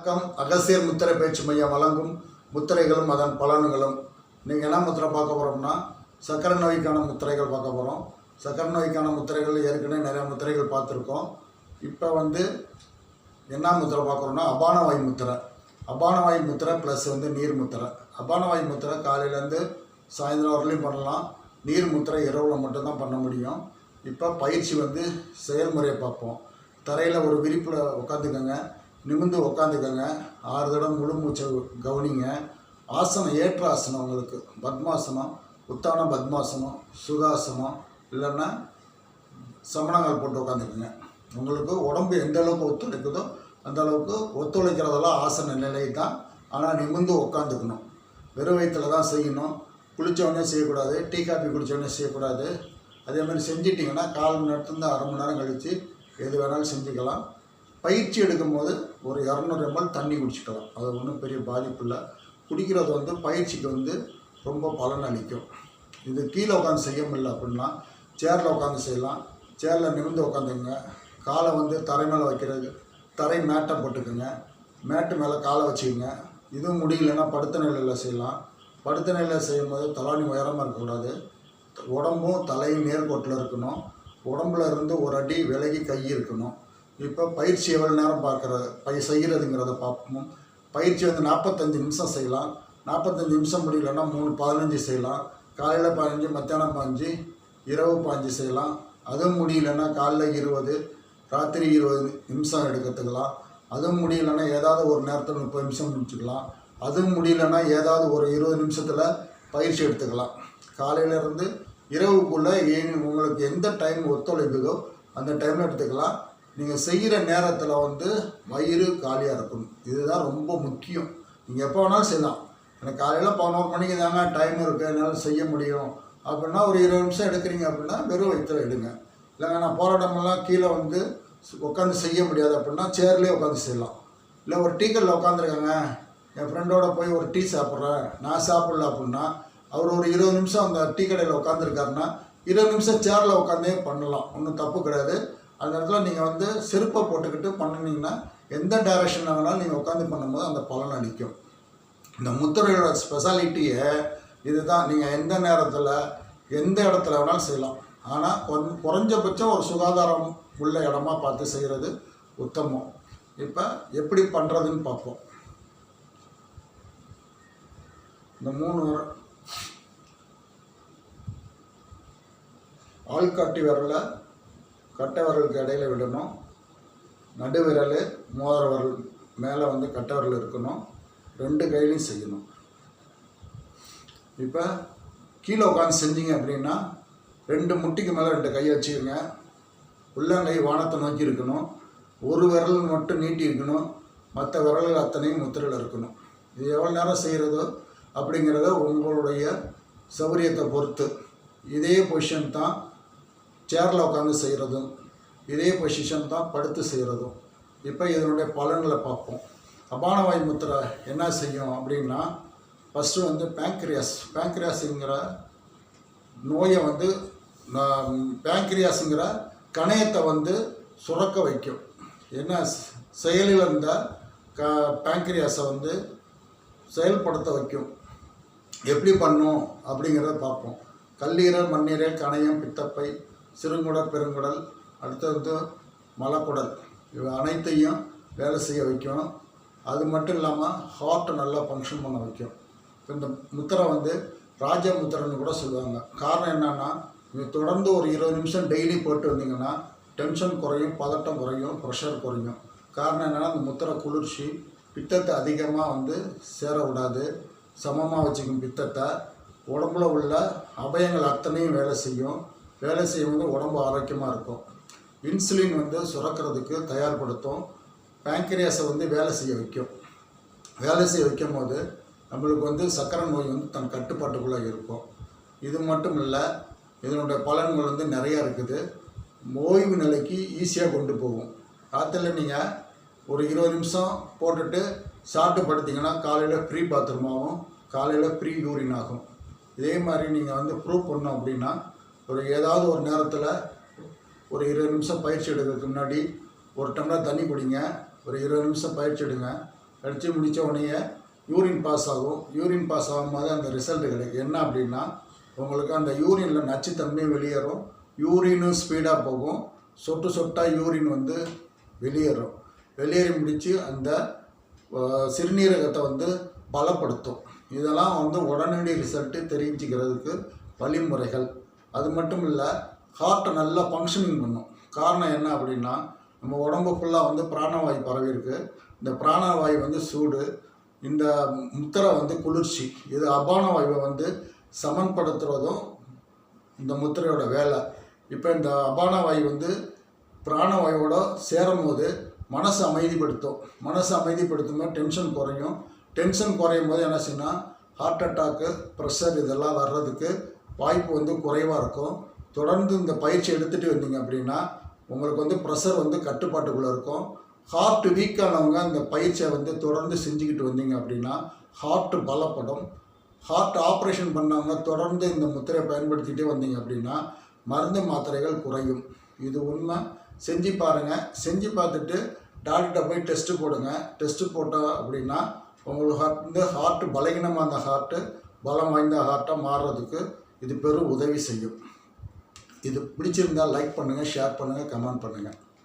வணக்கம். அகசியர் முத்திரை பயிற்சி மையம் வழங்கும் முத்திரைகளும் அதன் பலன்களும். நீங்கள் என்ன முத்திரை பார்க்க போகிறோம்னா சக்கரை நோய்க்கான முத்திரைகள் பார்க்க போகிறோம் சக்கரை நோய்க்கான முத்திரைகள் ஏற்கனவே நிறைய முத்திரைகள் பார்த்துருக்கோம். இப்போ வந்து என்ன முத்திரை பார்க்குறோம்னா அபானவாய் முத்திரை. அபானவாய் முத்திரை ப்ளஸ் வந்து நீர் முத்திரை. அபானவாய் முத்திரை காலையிலேருந்து சாயந்தரம் வரலையும் பண்ணலாம். நீர் முத்திரை இரவில் மட்டும்தான் பண்ண முடியும். இப்போ பயிற்சி வந்து செயல்முறையை பார்ப்போம். தரையில் ஒரு விரிப்பில் உட்காந்துக்கோங்க. நிமிர்ந்து உட்காந்துக்கோங்க ஆறு தடவை முழு மூச்சை கவனிங்க. ஆசனம் ஏற்ற ஆசனம் உங்களுக்கு. பத்மாசனம் உத்தான பத்மாசனம் சுகாசனம் இல்லைன்னா சமணங்கள் போட்டு உட்காந்துக்குங்க உங்களுக்கு உடம்பு எந்த அளவுக்கு ஒத்துழைக்குதோ அந்த அளவுக்கு ஒத்துழைக்கிறதெல்லாம் ஆசன நிலை தான். ஆனால் நிமிர்ந்து உட்காந்துக்கணும் வெறும் வயிற்றில் தான் செய்யணும். குளித்தவொடனே செய்யக்கூடாது. டீ காபி குடித்தவொடனே செய்யக்கூடாது. அதே மாதிரி செஞ்சிட்டிங்கன்னா கால் மணி நேரத்துலேருந்து அரை மணி நேரம் கழித்து எது வேணாலும் செஞ்சுக்கலாம். பயிற்சி எடுக்கும்போது ஒரு இரநூறு எம்எல் தண்ணி குடிச்சிக்கலாம். அது ஒன்றும் பெரிய பாதிப்பு இல்லை. குடிக்கிறது வந்து பயிற்சிக்கு வந்து ரொம்ப பலன் அளிக்கும் இது கீழே உட்காந்து செய்ய முடியல அப்படின்னா சேரில் உட்காந்து செய்யலாம். சேரில் நிமிர்ந்து உட்காந்துங்க காலை வந்து தரை மேலே வைக்கிறது தரை மேட்டை போட்டுக்கோங்க. மேட்டு மேலே காலை வச்சுக்கோங்க. இதுவும் முடியலன்னா படுத்த நிலையில் செய்யலாம். படுத்த நிலையில் செய்யும்போது தலாணி உயரமாக இருக்கக்கூடாது. உடம்பும் தலையும் நேர்கோட்டில் இருக்கணும். உடம்புல இருந்து ஒரு அடி விலகி கை இருக்கணும். இப்போ பயிற்சி எவ்வளோ நேரம் பார்க்குற பை செய்கிறதுங்கிறத பார்ப்போம். பயிற்சி வந்து நாற்பத்தஞ்சு நிமிஷம் செய்யலாம். நாற்பத்தஞ்சு நிமிஷம் முடியலன்னா மூணு பதினஞ்சு செய்யலாம். காலையில் பதினஞ்சு மத்தியானம் பாஞ்சு இரவு பதினஞ்சு செய்யலாம். அதுவும் முடியலன்னா காலைல இருபது ராத்திரி இருபது நிமிஷம் எடுக்கிறதுக்கலாம் அதுவும் முடியலன்னா ஏதாவது ஒரு நேரத்தில் முப்பது நிமிஷம் முடிச்சுக்கலாம். அதுவும் முடியலன்னா ஏதாவது ஒரு இருபது நிமிஷத்தில் பயிற்சி எடுத்துக்கலாம். காலையிலேருந்து இரவுக்குள்ளே ஏன் உங்களுக்கு எந்த டைம் ஒத்துழைக்குதோ அந்த டைமில் எடுத்துக்கலாம். நீங்கள் செய்கிற நேரத்தில் வந்து வயிறு காலியாக இருக்கணும். இதுதான் ரொம்ப முக்கியம். நீங்கள் எப்போ வேணாலும் செய்யலாம். எனக்கு காலையில் பதினோரு மணிக்கு தாங்க டைம் இருக்குது என்னால் செய்ய முடியும். அப்படின்னா ஒரு இருபது நிமிஷம் எடுக்கிறீங்க அப்படின்னா வெறும் வயிற்றில் எடுங்க. இல்லைங்க நான் போராட்டமெல்லாம் கீழே வந்து உட்காந்து செய்ய முடியாது அப்படின்னா சேர்லேயே உட்காந்து செய்யலாம். இல்லை ஒரு டீக்கல்ல உட்காந்துருக்காங்க என் ஃப்ரெண்டோட போய் ஒரு டீ சாப்பிட்றேன். நான் சாப்பிடல அப்படின்னா அவர் ஒரு இருபது நிமிஷம் அந்த டீ கடையில் உட்காந்துருக்காருன்னா இருபது நிமிஷம் சேரில் உட்காந்தே பண்ணலாம். ஒன்றும் தப்பு கிடையாது. அந்த இடத்துல நீங்கள் வந்து செருப்பை போட்டுக்கிட்டு பண்ணினீங்கன்னா எந்த டைரக்ஷனில் வேணாலும் நீங்கள் உட்காந்து பண்ணும்போது அந்த பலன் அளிக்கும். இந்த முத்திரையோட ஸ்பெஷாலிட்டியை இதுதான். நீங்கள் எந்த நேரத்தில் எந்த இடத்துல வேணாலும் செய்யலாம். ஆனால் கொஞ்சம் குறைஞ்சபட்சம் ஒரு சுகாதாரம் உள்ள இடமா பார்த்து செய்கிறது உத்தமம். இப்போ எப்படி பண்ணுறதுன்னு பார்ப்போம். இந்த மூணு விர- ஆள்காட்டி விரலை கட்டை இடையில் இடையில விடணும். நடு விரல் விரல் மேலே வந்து கட்டை விரல் இருக்கணும். ரெண்டு கையிலையும் செய்யணும். இப்போ கீழே உட்காந்து செஞ்சீங்க அப்படின்னா ரெண்டு முட்டிக்கு மேலே ரெண்டு கையை வச்சுக்கோங்க. உள்ளங்கை வானத்தை நோக்கி இருக்கணும். ஒரு விரல் மட்டும் நீட்டி இருக்கணும். மற்ற விரல்கள் அத்தனையும் முத்திரையில் இருக்கணும். இது எவ்வளோ நேரம் செய்கிறதோ அப்படிங்கிறத உங்களுடைய சௌகரியத்தை பொறுத்து. இதே பொசிஷன் தான் சேரில் உட்காந்து செய்கிறதும் இதே பொசிஷன் தான் படுத்து செய்கிறதும் இப்போ இதனுடைய பலன்களை பார்ப்போம். அபானவாய் முத்திரை என்ன செய்யும் அப்படின்னா ஃபஸ்ட்டு வந்து பேங்க்ரியாஸ் பேங்க்ரியாஸுங்கிற நோயை வந்து பேங்க்ரியாஸுங்கிற கணையத்தை வந்து சுரக்க வைக்கும். என்ன செயலில் இருந்த க பேங்க்ரியாஸை வந்து செயல்படுத்த வைக்கும். எப்படி பண்ணும் அப்படிங்கிறத பார்ப்போம். கல்லீரல் மண்ணீரல் கணையம் பித்தப்பை சிறுங்குடல் பெருங்குடல் அடுத்தது மலக்குடல். இவை அனைத்தையும் வேலை செய்ய வைக்கும் அது மட்டும் இல்லாமல் ஹார்ட்டை நல்லா ஃபங்க்ஷன் பண்ண வைக்கும் இந்த முத்திரை வந்து ராஜ முத்திரன்னு கூட சொல்லுவாங்க. காரணம் என்னென்னா இது தொடர்ந்து ஒரு இருபது நிமிஷம் டெய்லி போட்டு வந்தீங்கன்னா டென்ஷன் குறையும் பதட்டம் குறையும் ப்ரெஷர் குறையும். காரணம் என்னென்னா அந்த முத்திரை குளிர்ச்சி பித்தத்தை அதிகமாக வந்து சேர விடாது சமமாக வச்சுக்கும் பித்தத்தை. உடம்புல உள்ள அபயங்கள் அத்தனையும் வேலை செய்யும். வேலை செய்யும்போது உடம்பு ஆரோக்கியமாக இருக்கும். இன்சுலின் வந்து சுரக்கிறதுக்கு தயார்படுத்தும். பேங்க்ரியாஸை வந்து வேலை செய்ய வைக்கும். வேலை செய்ய வைக்கும் போது நம்மளுக்கு வந்து சர்க்கரை நோய் வந்து தன் கட்டுப்பாட்டுக்குள்ளே இருக்கும். இது மட்டும் இல்லை இதனுடைய பலன்கள் வந்து நிறையா இருக்குது. ஓய்வு நிலைக்கு ஈஸியாக கொண்டு போகும். ராத்திரில நீங்கள் ஒரு இருபது நிமிஷம் போட்டுட்டு சாப்பிட்டு படுத்திங்கன்னா காலையில் ஃப்ரீ பாத்ரூம் ஆகும். காலையில் ஃப்ரீ யூரின் ஆகும். இதே மாதிரி நீங்கள் வந்து ப்ரூவ் பண்ணோம் அப்படின்னா ஒரு ஏதாவது ஒரு நேரத்தில் ஒரு இருபது நிமிஷம் பயிற்சி எடுக்கிறதுக்கு முன்னாடி ஒரு டம்ளர் தண்ணி குடிங்க. ஒரு இருபது நிமிஷம் பயிற்சி எடுங்க. அடித்து முடித்த உடனே யூரின் பாஸ் ஆகும். யூரின் பாஸ் ஆகும்போது அந்த ரிசல்ட் கிடைக்கும். என்ன அப்படின்னா உங்களுக்கு அந்த யூரினில் நச்சுத்தன்மை வெளியேறும். யூரினும் ஸ்பீடாக போகும். சொட்டு சொட்டாக யூரின் வந்து வெளியேறும். வெளியேறி முடித்து அந்த சிறுநீரகத்தை வந்து பலப்படுத்தும். இதெல்லாம் வந்து உடனடி ரிசல்ட்டு தெரிஞ்சுக்கிறதுக்கு வழிமுறைகள். அது மட்டும் இல்லை ஹார்ட்டை நல்லா ஃபங்க்ஷனிங் பண்ணும். காரணம் என்ன அப்படின்னா நம்ம உடம்பு ஃபுல்லாக வந்து பிராணவாயு பரவியிருக்கு இந்த பிராணவாயு வந்து சூடு இந்த முத்திரை வந்து குளிர்ச்சி இது அபான வாயுவை வந்து சமன்படுத்துறதும் இந்த முத்திரையோட வேலை. இப்போ இந்த அபான வாயு வந்து பிராணவாயுவோட சேரும் போது மனசை அமைதிப்படுத்தும். மனசை அமைதிப்படுத்தும் போது டென்ஷன் குறையும். டென்ஷன் குறையும் போது என்ன செய்யணும் ஹார்ட் அட்டாக்கு ப்ரெஷர் இதெல்லாம் வர்றதுக்கு வாய்ப்பு வந்து குறைவாக இருக்கும். தொடர்ந்து இந்த பயிற்சி எடுத்துகிட்டு வந்தீங்க அப்படின்னா உங்களுக்கு வந்து ப்ரெஷர் வந்து கட்டுப்பாட்டுக்குள்ளே இருக்கும். ஹார்ட் வீக்கானவங்க இந்த பயிற்சியை வந்து தொடர்ந்து செஞ்சுக்கிட்டு வந்தீங்க அப்படின்னா ஹார்ட் பலப்படும். ஹார்ட் ஆப்ரேஷன் பண்ணவங்க தொடர்ந்து இந்த முத்திரையை பயன்படுத்திகிட்டே வந்தீங்க அப்படின்னா மருந்து மாத்திரைகள் குறையும். இது உண்மை. செஞ்சு பாருங்கள் செஞ்சு பார்த்துட்டு டாக்டர்கிட்ட போய் டெஸ்ட்டு போடுங்க. டெஸ்ட்டு போட்டால் அப்படின்னா உங்களுக்கு ஹார்ட் வந்து ஹார்ட் பலகீனமாக அந்த ஹார்ட்டு பலம் வாய்ந்த ஹார்ட்டாக மாறுறதுக்கு இது பெரும் உதவி செய்யும். இது பிடிச்சிருந்தா லைக் பண்ணுங்கள் ஷேர் பண்ணுங்கள் கமெண்ட் பண்ணுங்கள்